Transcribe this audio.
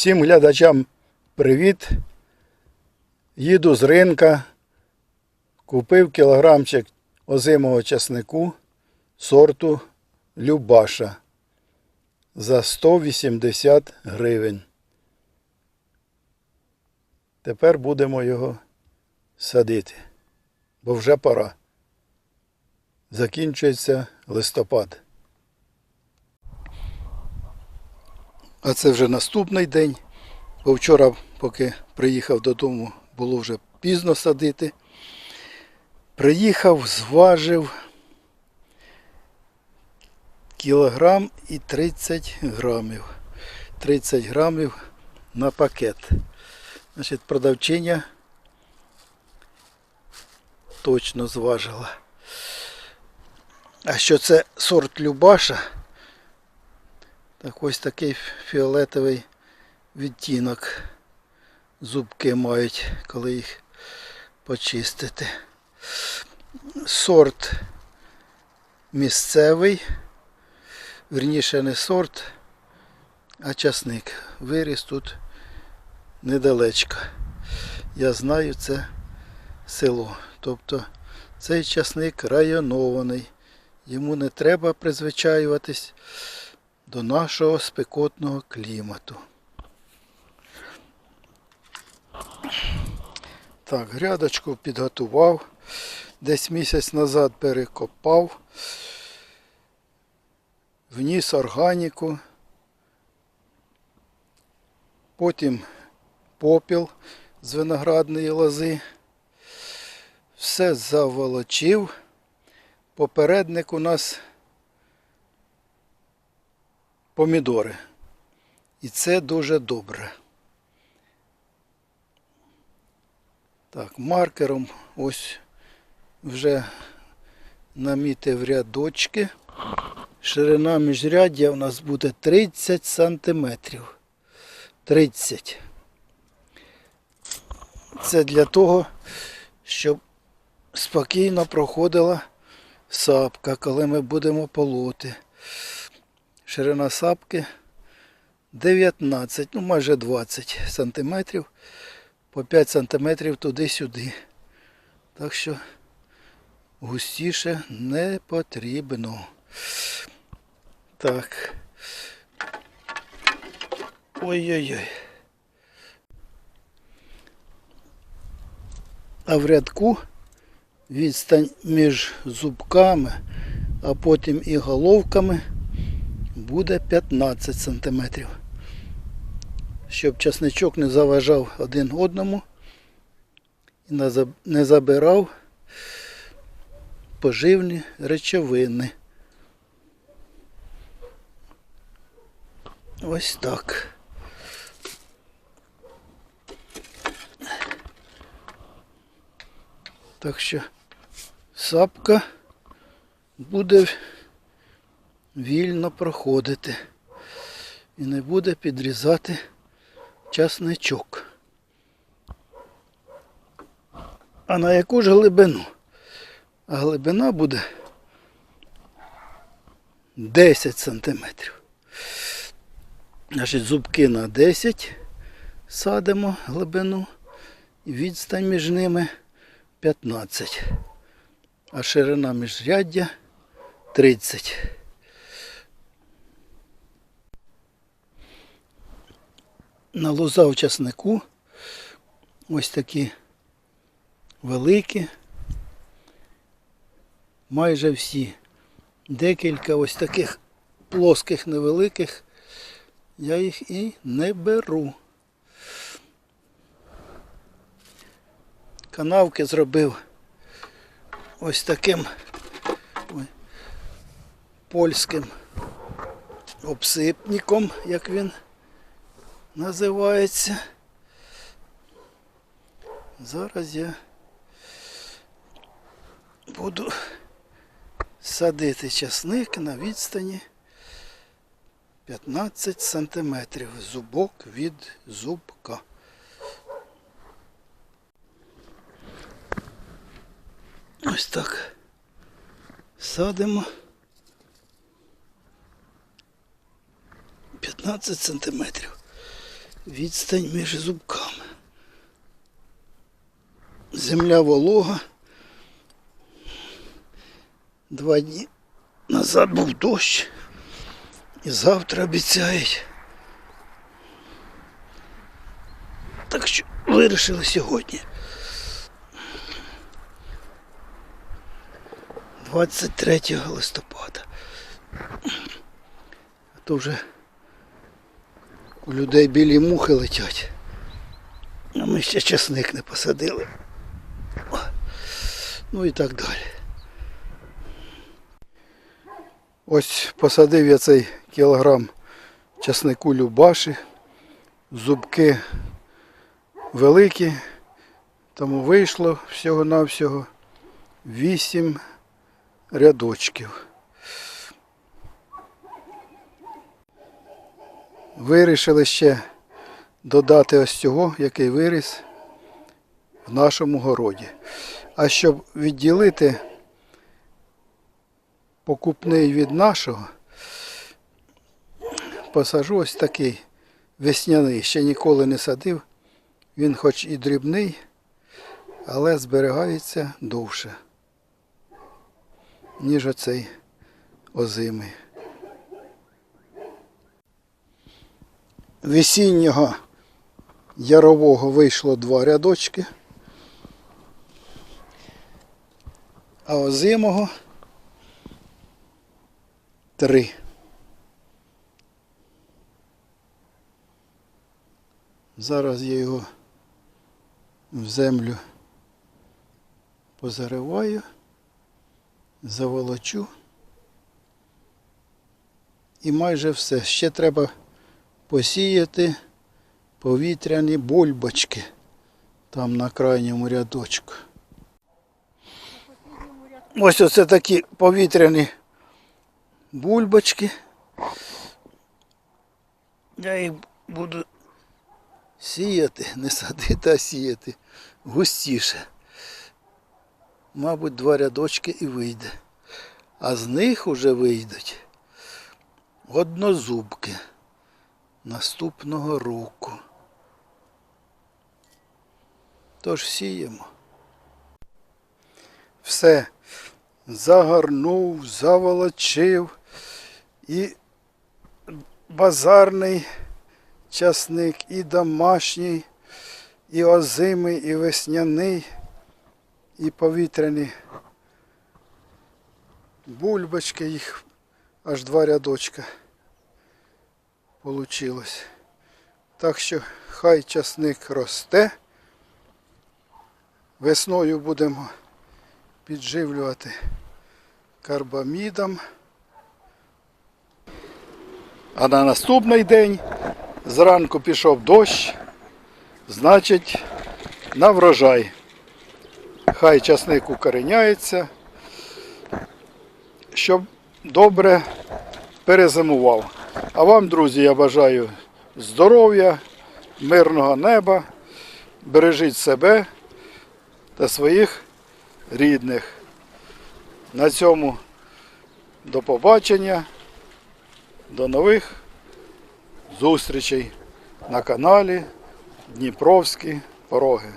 Всім глядачам привіт. Їду з ринка. Купив кілограмчик озимого часнику сорту Любаша за 180 гривень. Тепер будемо його садити, бо вже пора. Закінчується листопад. А це вже наступний день. Бо вчора, поки приїхав додому, було вже пізно садити. Приїхав, зважив кілограм і 30 грамів. 30 грамів на пакет. Значить, продавчиня точно зважила. А що це сорт Любаша? Так ось такий фіолетовий відтінок зубки мають, коли їх почистити. Сорт місцевий, верніше не сорт, а часник. Виріс тут недалечко. Я знаю це село. Тобто цей часник районований. Йому не треба призвичаюватись до нашого спекотного клімату. Так, грядочку підготував. Десь місяць назад перекопав. Вніс органіку. Потім попіл з виноградної лози. Все заволочив. Попередник у нас помідори. І це дуже добре. Так, маркером ось вже намітив рядочки. Ширина міжряддя у нас буде 30 сантиметрів. 30. Це для того, щоб спокійно проходила сапка, коли ми будемо полоти. Ширина сапки 19, ну майже 20 сантиметрів. По 5 сантиметрів туди-сюди. Так що густіше не потрібно. Так. Ой-ой-ой. А в рядку відстань між зубками, а потім і головками буде 15 сантиметрів. Щоб часничок не заважав один одному і не забирав поживні речовини. Ось так. Так що сапка буде вільно проходити і не буде підрізати часничок. А на яку ж глибину? А глибина буде 10 сантиметрів. Значить, зубки на 10 садимо глибину і відстань між ними 15. А ширина міжряддя 30. На лоза в часнику ось такі великі, майже всі. Декілька ось таких плоских невеликих, я їх і не беру. Канавки зробив ось таким ой, польським обсипником, як він називається. Зараз я буду садити часник на відстані 15 сантиметрів зубок від зубка. Ось так. Садимо 15 сантиметрів. Відстань між зубками. Земля волога. Два дні назад був дощ. І завтра обіцяють. Так що вирішили сьогодні. 23 листопада. А то вже у людей білі мухи летять. А ми ще часник не посадили. Ну і так далі. Ось посадив я цей кілограм часнику Любаші. Зубки великі, тому вийшло всього-навсього 8 рядочків. Вирішили ще додати ось цього, який виріс в нашому городі. А щоб відділити покупний від нашого, посажу ось такий весняний. Ще ніколи не садив. Він хоч і дрібний, але зберігається довше, ніж оцей озимий. Весіннього ярового вийшло два рядочки, а озимого три. Зараз я його в землю позариваю, заволочу. І майже все. Ще треба посіяти повітряні бульбочки там на крайньому рядочку. Ось оце такі повітряні бульбочки. Я їх буду сіяти, не садити, а сіяти густіше. Мабуть, два рядочки і вийде. А з них уже вийдуть однозубки наступного року. Тож сіємо. Все загорнув, заволочив і базарний часник, і домашній, і озимий, і весняний, і повітряні бульбочки, їх аж два рядочка получилось. Так що хай часник росте. Весною будемо підживлювати карбамідом. А на наступний день зранку пішов дощ, значить на врожай. Хай часник укореняється, щоб добре перезимував. А вам, друзі, я бажаю здоров'я, мирного неба, бережіть себе та своїх рідних. На цьому до побачення, до нових зустрічей на каналі Дніпровські Пороги.